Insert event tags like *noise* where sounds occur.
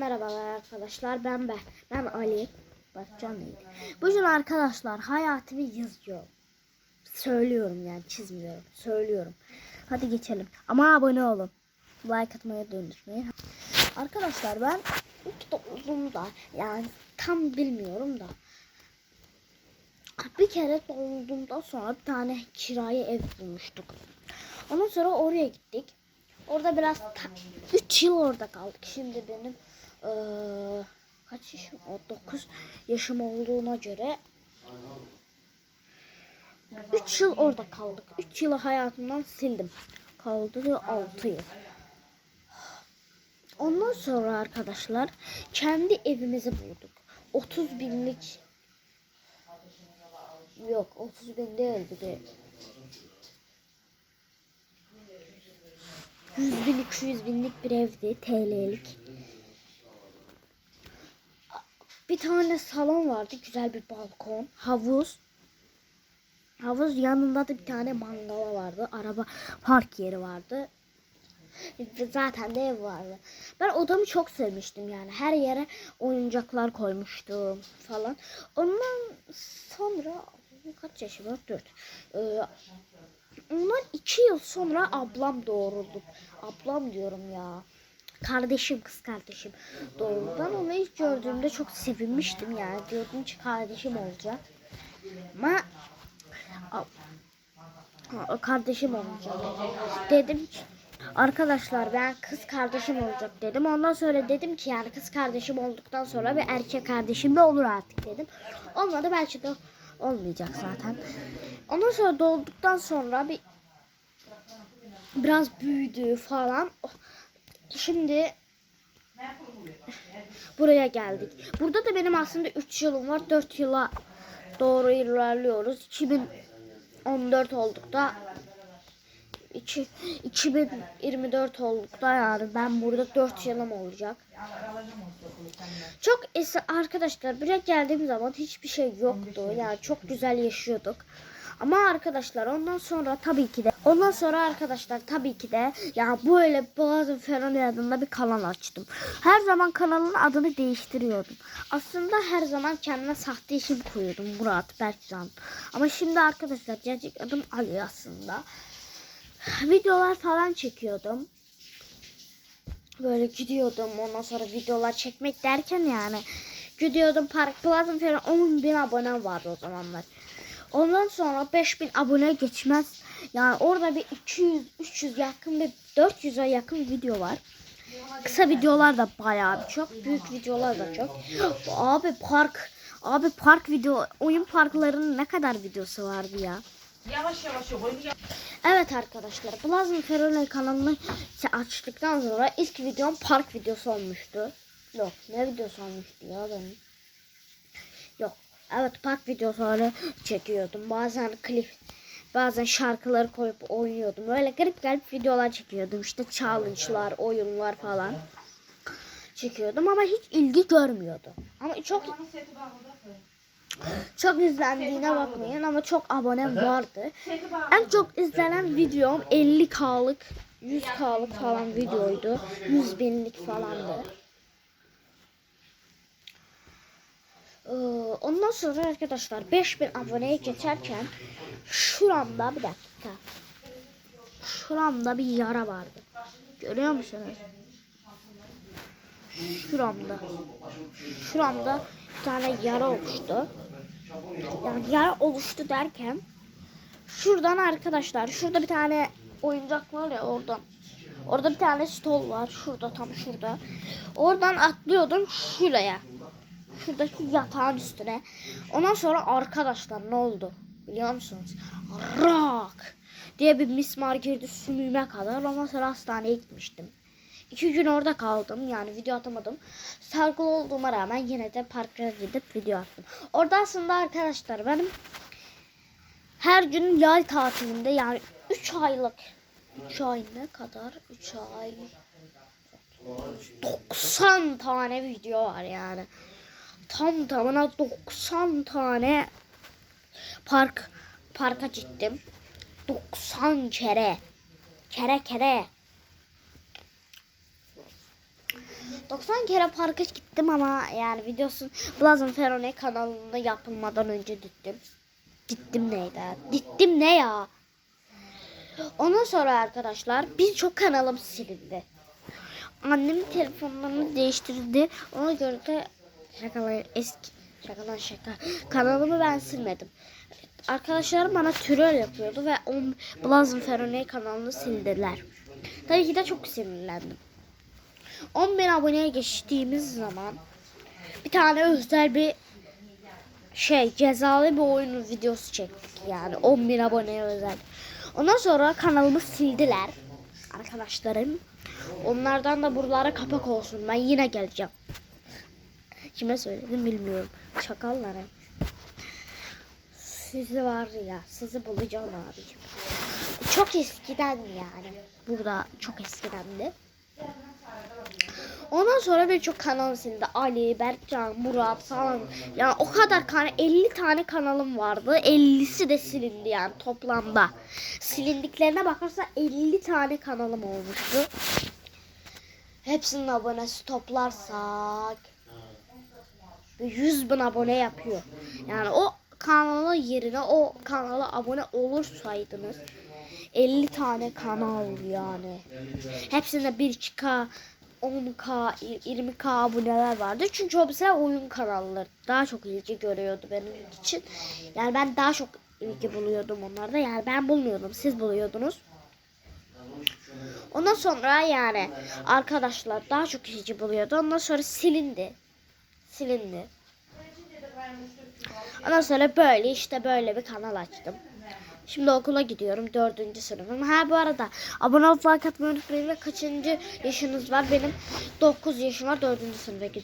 merhabalar arkadaşlar. Ben ben. Ben Ali. Bakcan değil. Bugün arkadaşlar hayatımı yazıyorum. Söylüyorum yani çizmiyorum. Söylüyorum. Hadi geçelim. Ama abone olun. Like atmayı da. Arkadaşlar ben ilk doğduğumda yani tam bilmiyorum da bir kere doğduğumdan sonra bir tane kiraya ev bulmuştuk. Ondan sonra oraya gittik. Orada biraz 3 yıl orada kaldık. Şimdi benim eee, kaç yaşım? O 9 yaşım olduğuna göre 3 yıl orada kaldık. 3 yılı hayatımdan sildim. Kaldı 6 yıl. Ondan sonra arkadaşlar kendi evimizi bulduk. 30 binlik yok 30 bin değildi de 100 bin 200 binlik bir evdi TL'lik. Bir tane salon vardı güzel bir balkon havuz. Havuz yanında da bir tane mangala vardı. Araba park yeri vardı. Zaten de ev vardı. Ben odamı çok sevmiştim yani. Her yere oyuncaklar koymuştum falan. Ondan sonra kaç yaşım var? 4. Ee, ondan iki yıl sonra ablam doğuruldu. Ablam diyorum ya. Kardeşim, kız kardeşim doğurdu. Ben onu ilk gördüğümde çok sevinmiştim yani. Diyordum ki kardeşim olacak. Ama kardeşim olacak. Dedim ki Arkadaşlar ben kız kardeşim olacak dedim. Ondan sonra dedim ki yani kız kardeşim olduktan sonra bir erkek kardeşim de olur artık dedim. Olmadı belki de olmayacak zaten. Ondan sonra doğduktan sonra bir biraz büyüdü falan. Şimdi buraya geldik. Burada da benim aslında 3 yılım var. 4 yıla doğru ilerliyoruz. 2014 olduk da iki- 2024 olduk da yani ben burada 4 yılım olacak. Çok esi arkadaşlar buraya geldiğim zaman hiçbir şey yoktu. Yani çok güzel yaşıyorduk. Ama arkadaşlar ondan sonra tabii ki de ondan sonra arkadaşlar tabii ki de yani böyle bazı Ferrari adında bir kanal açtım. Her zaman kanalın adını değiştiriyordum. Aslında her zaman kendime sahte isim koyuyordum. Murat, Berkcan. Ama şimdi arkadaşlar gerçek adım Ali aslında. Videolar falan çekiyordum. Böyle gidiyordum ondan sonra videolar çekmek derken yani gidiyordum Park Plaza falan 10 bin abone vardı o zamanlar. Ondan sonra 5000 abone geçmez. Yani orada bir 200 300 yakın bir 400'e yakın video var. Kısa videolar da bayağı bir çok. Büyük videolar da çok. *gasps* Abi park Abi park video oyun parklarının ne kadar videosu vardı ya. Yavaş yavaş yap. Evet arkadaşlar Plazma Ferrari kanalını açtıktan sonra ilk videom park videosu olmuştu. Yok ne videosu olmuştu ya benim. Yok evet park videoları çekiyordum. Bazen klip bazen şarkıları koyup oynuyordum. Öyle garip garip videolar çekiyordum. İşte challenge'lar, oyunlar falan çekiyordum ama hiç ilgi görmüyordu. Ama çok çok izlendiğine bakmayın ama çok abonem vardı. En çok izlenen videom 50k'lık 100k'lık falan videoydu. 100 binlik falandı. Ee, Ondan sonra arkadaşlar 5000 aboneye geçerken şuramda bir dakika. Şuramda bir yara vardı. Görüyor musunuz? Şuramda. Şuramda bir tane yara oluştu. Yani yara oluştu derken şuradan arkadaşlar şurada bir tane oyuncak var ya oradan. Orada bir tane stol var. Şurada tam şurada. Oradan atlıyordum şuraya. Şuradaki yatağın üstüne. Ondan sonra arkadaşlar ne oldu? Biliyor musunuz? Rak diye bir mismar girdi sümüğüme kadar. Ondan sonra hastaneye gitmiştim. İki gün orada kaldım. Yani video atamadım. Sargılı olduğuma rağmen yine de parka gidip video attım. Orada aslında arkadaşlar benim her gün yay tatilinde yani 3 aylık 3 ay ne kadar? 3 ay 90 tane video var yani. Tam tamına 90 tane park parka gittim. 90 kere. Kere kere. 90 kere parka gittim ama yani videosun Blazon Ferone kanalında yapılmadan önce gittim. Gittim neydi? Gittim ne ya? Ondan sonra arkadaşlar birçok kanalım silindi. Annem telefonlarını değiştirdi. Ona göre de şakalar eski şakadan şaka. Kanalımı ben silmedim. Arkadaşlarım bana troll yapıyordu ve on Blazon Ferone kanalını sildiler. Tabii ki de çok sinirlendim. 10 bin aboneye geçtiğimiz zaman bir tane özel bir şey cezalı bir oyun videosu çektik yani 10 bin aboneye özel. Ondan sonra kanalımı sildiler arkadaşlarım. Onlardan da buralara kapak olsun. Ben yine geleceğim. Kime söyledim bilmiyorum. Şakallara. Sizi var ya, sizi bulacağım abicim. Çok eskiden yani. Burada çok eskidendi. Ondan sonra birçok kanal sildi. Ali, Berkcan, Murat falan. Yani o kadar kanal 50 tane kanalım vardı. 50'si de silindi yani toplamda. Silindiklerine bakarsa 50 tane kanalım olmuştu. Hepsinin abonesi toplarsak 100 bin abone yapıyor. Yani o kanala yerine o kanala abone olursaydınız 50 tane kanal yani. Hepsinde 1K, 10K, 20K aboneler vardı. Çünkü o mesela oyun kanalları daha çok ilgi görüyordu benim için. Yani ben daha çok ilgi buluyordum onlarda. Yani ben bulmuyordum. Siz buluyordunuz. Ondan sonra yani arkadaşlar daha çok ilgi buluyordu. Ondan sonra silindi. Silindi. Ondan sonra böyle işte böyle bir kanal açtım. Şimdi okula gidiyorum. Dördüncü sınıfım. Ha bu arada abone olup like atmayı unutmayın ve kaçıncı yaşınız var? Benim 9 yaşım var. Dördüncü sınıfa gidiyorum.